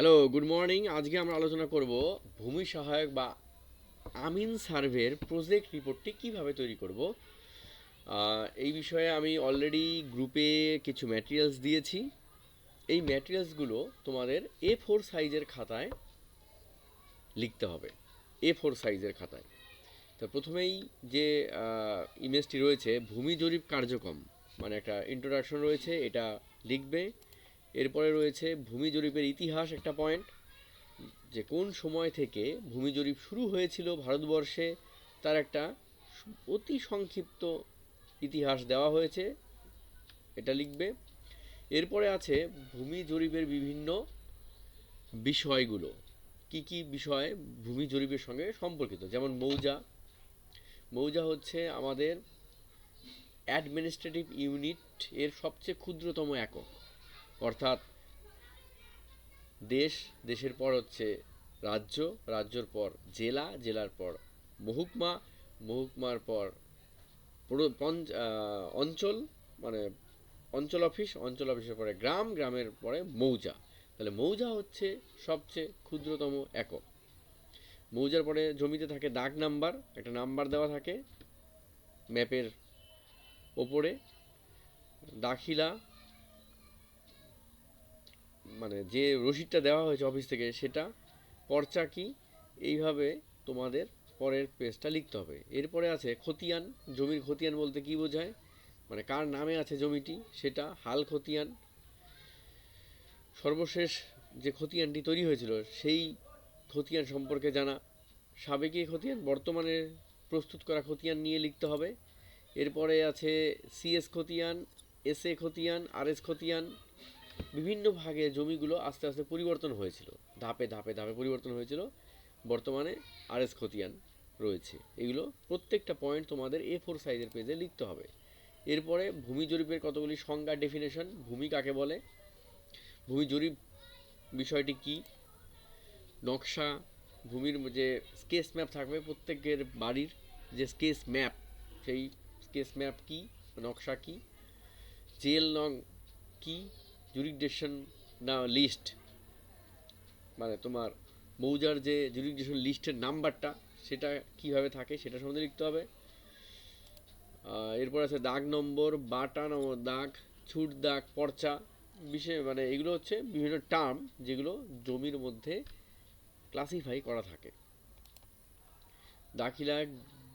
Hello good morning আজকে আমরা আলোচনা করব ভূমি সহায়ক বা আমিন সার্ভের প্রজেক্ট রিপোর্টটি কীভাবে তৈরি করব। এই বিষয়ে আমি অলরেডি গ্রুপে কিছু ম্যাটেরিয়ালস দিয়েছি। এই ম্যাটেরিয়ালসগুলো তোমাদের এ ফোর সাইজের খাতায় লিখতে হবে। এ ফোর সাইজের খাতায়। তো প্রথমেই যে ইমেজটি রয়েছে, ভূমি জরিপ কার্যক্রম মানে একটা ইন্ট্রোডাকশন রয়েছে, এটা লিখবে। এরপরে রয়েছে ভূমি জরিপের ইতিহাস একটা পয়েন্ট যে কোন সময় থেকে ভূমি জরিপ শুরু হয়েছিল ভারতবর্ষে, তার একটা অতি সংক্ষিপ্ত ইতিহাস দেওয়া হয়েছে, এটা লিখবে। এরপরে আছে ভূমি জরিপের বিভিন্ন বিষয়গুলো। কি কি বিষয় ভূমি জরিপের সঙ্গে সম্পর্কিত? যেমন মৌজা। মৌজা হচ্ছে আমাদের অ্যাডমিনিস্ট্রেটিভ ইউনিট এর সবচেয়ে ক্ষুদ্রতম একক। অর্থাৎ দেশ, দেশের পর হচ্ছে রাজ্য, রাজ্যর পর জেলা, জেলার পর মহুকমা, মহুকমার পর অঞ্চল মানে অঞ্চল অফিস, অঞ্চল অফিসের পরে গ্রাম, গ্রামের পরে মৌজা। তাহলে মৌজা হচ্ছে সবচেয়ে ক্ষুদ্রতম একক। মৌজার পরে জমিতে থাকে দাগ নাম্বার, একটা নাম্বার দেওয়া থাকে ম্যাপের ওপরে। দাখিলা মানে যে রসিদটা দেওয়া হয়েছে অফিস থেকে, সেটা পর্চা কি? এইভাবে তোমাদের পরের পেজটা লিখতে হবে। এরপরে আছে খতিয়ান, জমির খতিয়ান বলতে কি বোঝায়? মানে কার নামে আছে জমিটি? সেটা হাল খতিয়ান। সর্বশেষ যে খতিয়ানটি তৈরি হয়েছিল, সেই খতিয়ান সম্পর্কে জানা। সাবেকি খতিয়ান, বর্তমানে প্রস্তুত করা খতিয়ান নিয়ে লিখতে হবে। এরপরে আছে সিএস খতিয়ান এসএ খতিয়ান আরএস খতিয়ান বিভিন্ন ভাগে জমিগুলো আস্তে আস্তে পরিবর্তন হয়েছিল। ধাপে ধাপে ধাপে পরিবর্তন হয়েছিল। বর্তমানে আর এস খতিয়ান রয়েছে। এগুলো প্রত্যেকটা পয়েন্ট তোমাদের এ ফোর সাইজের পেজে লিখতে হবে। এরপরে ভূমি জরিপের কতগুলি সংজ্ঞা ডেফিনেশন ভূমি কাকে বলে? ভূমি জরিপ বিষয়টি কি? নকশা, ভূমির যে স্কেচ ম্যাপ থাকবে প্রত্যেকের বাড়ির যে স্কেচ ম্যাপ সেই স্কেচ ম্যাপ কি? নকশা কি? জেল নং কি? জুরিকডেশন না লিস্ট মানে তোমার মৌজার যে জুরিকডেশন লিস্টের নাম্বারটা সেটা কীভাবে থাকে সেটা সম্বন্ধে লিখতে হবে। এরপর আছে দাগ নম্বর, বাটা নম্বর দাগ, ছুট দাগ, পর্চা, বিশেষ মানে এগুলো হচ্ছে বিভিন্ন টার্ম যেগুলো জমির মধ্যে ক্লাসিফাই করা থাকে। দাখিলা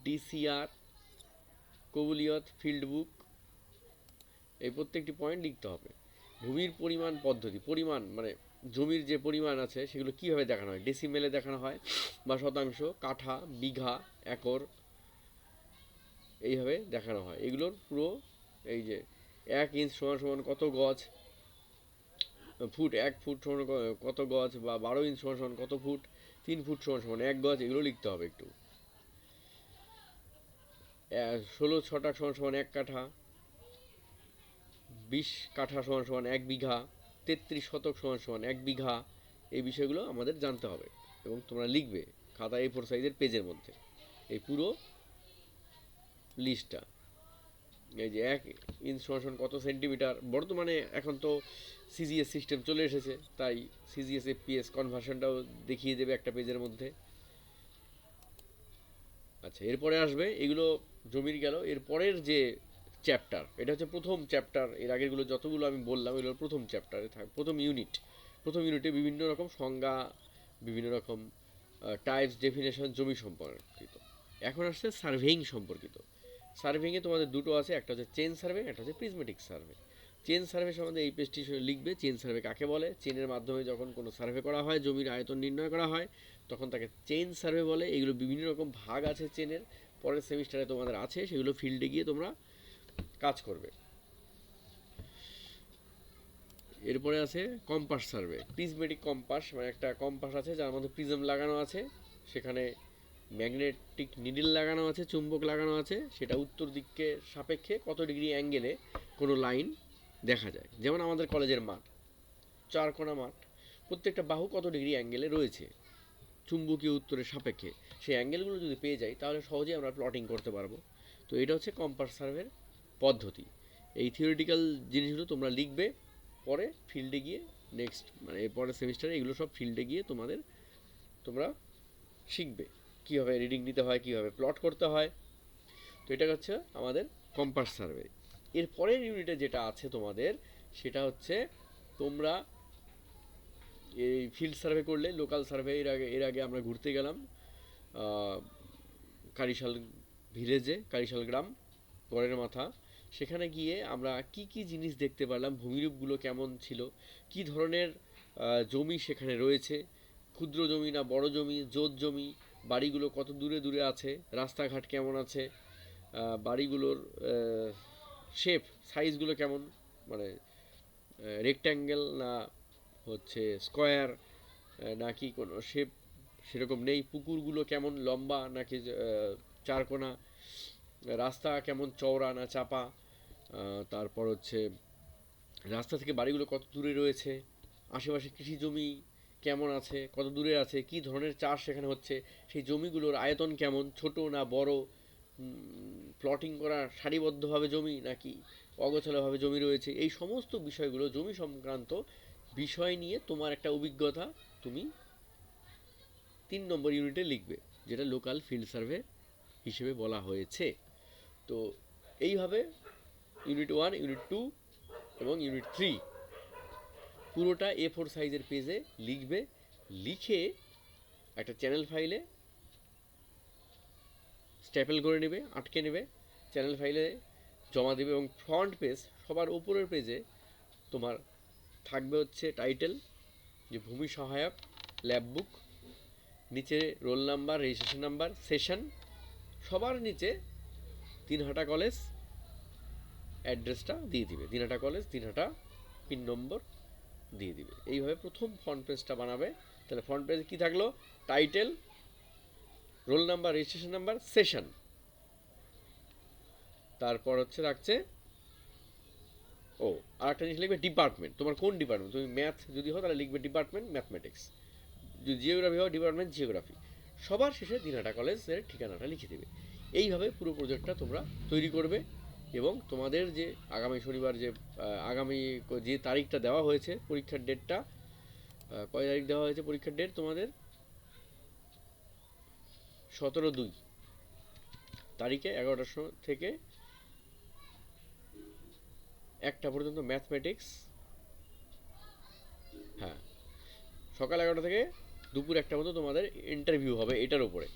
ডিসিআর কবুলিয়ত ফিল্ড বুক এই প্রত্যেকটি পয়েন্ট লিখতে হবে। ভূমির পরিমাণ পদ্ধতি, পরিমাণ মানে জমির যে পরিমাণ আছে সেগুলো কীভাবে দেখানো হয়? ডেসিমেলে দেখানো হয় বা শতাংশ, কাঠা, বিঘা, একর, এইভাবে দেখানো হয়। এগুলোর পুরো এই যে এক ইঞ্চ সমান সমান কত গজ, ফুট, এক ফুট সমান কত গজ বা বারো ইঞ্চ সমান সমান কত ফুট, তিন ফুট সমান সমান এক গজ, এগুলো লিখতে হবে একটু। ষোলো ছটা সমান সমান এক কাঠা বিশ কাঠা সমান সমান এক বিঘা, তেত্রিশ শতক সমান সমান এক বিঘা, এই বিষয়গুলো আমাদের জানতে হবে এবং তোমরা লিখবে খাতা এ ফোর সাইজের পেজের মধ্যে। এই পুরো লিস্টটা এই যে এক ইঞ্চ সমান সমান কত সেন্টিমিটার বর্তমানে এখন তো সিজিএস সিস্টেম চলে এসেছে, তাই সিজিএস এফপিএস কনভার্সনটাও দেখিয়ে দেবে একটা পেজের মধ্যে। আচ্ছা এরপরে আসবে, এগুলো জমির গেল। এরপরের যে চ্যাপ্টার এটা হচ্ছে প্রথম চ্যাপ্টার এর আগেরগুলো যতগুলো আমি বললাম, এগুলো প্রথম চ্যাপ্টারে থাক প্রথম ইউনিট প্রথম ইউনিটে বিভিন্ন রকম সংজ্ঞা, বিভিন্ন রকম টাইপস ডেফিনেশন জমি সম্পর্কিত। এখন আসছে সার্ভেইং সম্পর্কিত। সার্ভেইংয়ে তোমাদের দুটো আছে, একটা হচ্ছে চেন সার্ভে একটা হচ্ছে প্রিজমেটিক সার্ভে চেন সার্ভে সম্বন্ধে এই পেজটি লিখবে চেন সার্ভে কাকে বলে? চেনের মাধ্যমে যখন কোনো সার্ভে করা হয়, জমির আয়তন নির্ণয় করা হয়, তখন তাকে চেন সার্ভে বলে। এগুলো বিভিন্ন রকম ভাগ আছে চেনের পরের সেমিস্টারে তোমাদের আছে, সেগুলো ফিল্ডে গিয়ে তোমরা কাজ করবে। এরপরে আছে কম্পাস সার্ভে। প্রিজমেটিক কম্পাস মানে একটা কম্পাস আছে যার মধ্যে প্রিজম লাগানো আছে। সেখানে ম্যাগনেটিক নিডল লাগানো আছে, চুম্বক লাগানো আছে। সেটা উত্তর দিককে সাপেক্ষে কত ডিগ্রি অ্যাঙ্গেলে কোনো লাইন দেখা যায়। যেমন আমাদের কলেজের মাঠ, চার কোণা মাঠ। প্রত্যেকটা বাহু কত ডিগ্রি অ্যাঙ্গেলে রয়েছে? চুম্বকীয় উত্তরের সাপেক্ষে। সেই অ্যাঙ্গেলগুলো যদি পেয়ে যাই, তাহলে সহজেই আমরা প্লটিং করতে পারব। তো এটা হচ্ছে কম্পাস সার্ভের পদ্ধতি। এই থিওরিটিক্যাল জিনিসগুলো তোমরা লিখবে, পরে ফিল্ডে গিয়ে নেক্সট মানে এরপরের সেমিস্টারে এগুলো সব ফিল্ডে গিয়ে তোমাদের, তোমরা শিখবে। কীভাবে রিডিং নিতে হয়, কীভাবে প্লট করতে হয়। তো এটা হচ্ছে আমাদের কম্পাস সার্ভে এর পরের ইউনিটে যেটা আছে তোমাদের, সেটা হচ্ছে তোমরা এই ফিল্ড সার্ভে করলে লোকাল সার্ভে এর আগে এর আগে আমরা ঘুরতে গেলাম কারিশাল ভিলেজে কারিশাল গ্রাম গড়ের মাথা। সেখানে গিয়ে আমরা কি কি জিনিস দেখতে পারলাম, ভূমিরূপগুলো কেমন ছিল, কি ধরনের জমি সেখানে রয়েছে, ক্ষুদ্র জমি না বড় জমি জোত জমি, বাড়িগুলো কত দূরে দূরে আছে, রাস্তাঘাট কেমন আছে বাড়িগুলোর শেপ সাইজগুলো কেমন মানে রেক্ট্যাঙ্গেল না হচ্ছে স্কোয়ার নাকি কোনো শেপ সেরকম নেই, পুকুরগুলো কেমন লম্বা নাকি চারকোনা রাস্তা কেমন, চওড়া না চাপা? তারপর হচ্ছে, রাস্তা থেকে বাড়িগুলো কত দূরে রয়েছে? আশেপাশে কৃষি জমি কেমন আছে? কত দূরে আছে? কি ধরনের চাষ সেখানে হচ্ছে? সেই জমিগুলোর আয়তন কেমন? ছোট না বড়? প্লটিং করা সারিবদ্ধভাবে জমি নাকি অগোছালোভাবে জমি রয়েছে? এই সমস্ত বিষয়গুলো, জমি সংক্রান্ত বিষয় নিয়ে তোমার একটা অভিজ্ঞতা তুমি তিন নম্বর ইউনিটে লিখবে, যেটা লোকাল ফিল্ড সার্ভে হিসেবে বলা হয়েছে। তো এইভাবে ইউনিট ওয়ান ইউনিট টু এবং ইউনিট থ্রি পুরোটা এ ফোর সাইজের পেজে লিখবে, লিখে একটা চ্যানেল ফাইলে স্ট্যাপেল করে নেবে, আটকে নেবে চ্যানেল ফাইলে জমা দেবে এবং ফ্রন্ট পেজ সবার উপরের পেজে তোমার থাকবে হচ্ছে টাইটেল যে ভূমি সহায়ক ল্যাব বুক নিচে roll number registration number session সবার নিচে দিনহাটা কলেজ, অ্যাড্রেসটা দিয়ে দিবে। দিনহাটা কলেজ দিনহাটা পিন নম্বর দিয়ে দিবে। এইভাবে প্রথম ফ্রন্ট পেজটা বানাবে। তাহলে ফ্রন্ট পেজে কী থাকল? Title roll number registration number session তারপর হচ্ছে রাখছে, ও আর একটা জিনিস লিখবে ডিপার্টমেন্ট তোমার কোন ডিপার্টমেন্ট তুমি ম্যাথ যদি হও, তাহলে লিখবে ডিপার্টমেন্ট ম্যাথমেটিক্স যদি জিওগ্রাফি হয় ডিপার্টমেন্ট জিওগ্রাফি সবার শেষে দিনহাটা কলেজের ঠিকানাটা লিখে দেবে। এইভাবে পুরো প্রজেক্টটা তোমরা তৈরি করবে এবং তোমাদের যে আগামী শনিবার যে আগামী যে তারিখটা দেওয়া হয়েছে পরীক্ষার ডেটটা কয় তারিখ দেওয়া হয়েছে পরীক্ষার ডেট তোমাদের? সতেরো দুই। তারিখে এগারোটার সময় থেকে একটা পর্যন্ত ম্যাথমেটিক্স হ্যাঁ। সকাল এগারোটা থেকে দুপুর একটা মতো তোমাদের ইন্টারভিউ হবে এটার উপরে।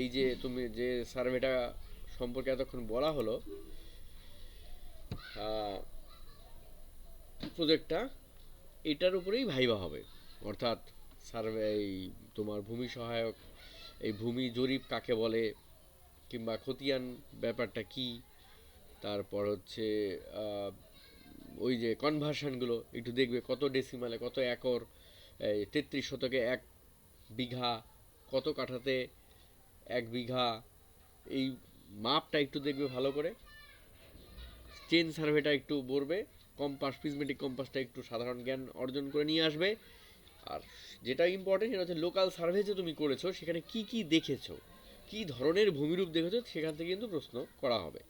এই যে তুমি যে সার্ভেটা সম্পর্কে এতক্ষণ বলা হলো প্রজেক্টটা এটার উপরেই ভাইবা হবে। অর্থাৎ সার্ভে এই তোমার ভূমি সহায়ক, এই ভূমি জরিপ কাকে বলে, কিংবা খতিয়ান ব্যাপারটা কি, তারপর হচ্ছে ওই যে কনভার্সনগুলো একটু দেখবে কত ডেসিমালে কত একর, এই তেত্রিশ শতকে এক বিঘা, কত কাঠাতে এক বিঘা, এই মাপটা একটু দেখবে ভালো করে। চেন সার্ভেটা একটু বলবে কম্পাস প্রিজমেটিক কম্পাসটা একটু সাধারণ জ্ঞান অর্জন করে নিয়ে আসবে। আর যেটা ইম্পর্টেন্ট সেটা হচ্ছে লোকাল সার্ভে যে তুমি করেছ, সেখানে কি কি দেখেছ, কি ধরনের ভূমিরূপ দেখেছ, সেখান থেকে কিন্তু প্রশ্ন করা হবে।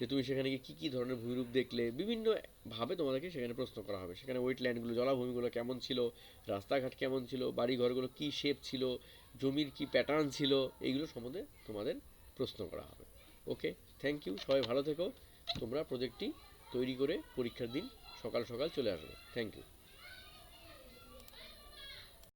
যে তুমি সেখানে গিয়ে কী কী ধরনের ভূমিরূপ দেখলে বিভিন্নভাবে তোমাদেরকে সেখানে প্রশ্ন করা হবে। সেখানে ওয়েটল্যান্ডগুলো জলাভূমিগুলো কেমন ছিল, রাস্তাঘাট কেমন ছিল বাড়ি ঘরগুলো কী শেপ ছিল, জমির কী প্যাটার্ন ছিল, এইগুলো সম্বন্ধে তোমাদের প্রশ্ন করা হবে। ওকে থ্যাংক ইউ সবাই ভালো থেকো। তোমরা প্রজেক্টটি তৈরি করে পরীক্ষার দিন সকাল সকাল চলে আসবে। Thank you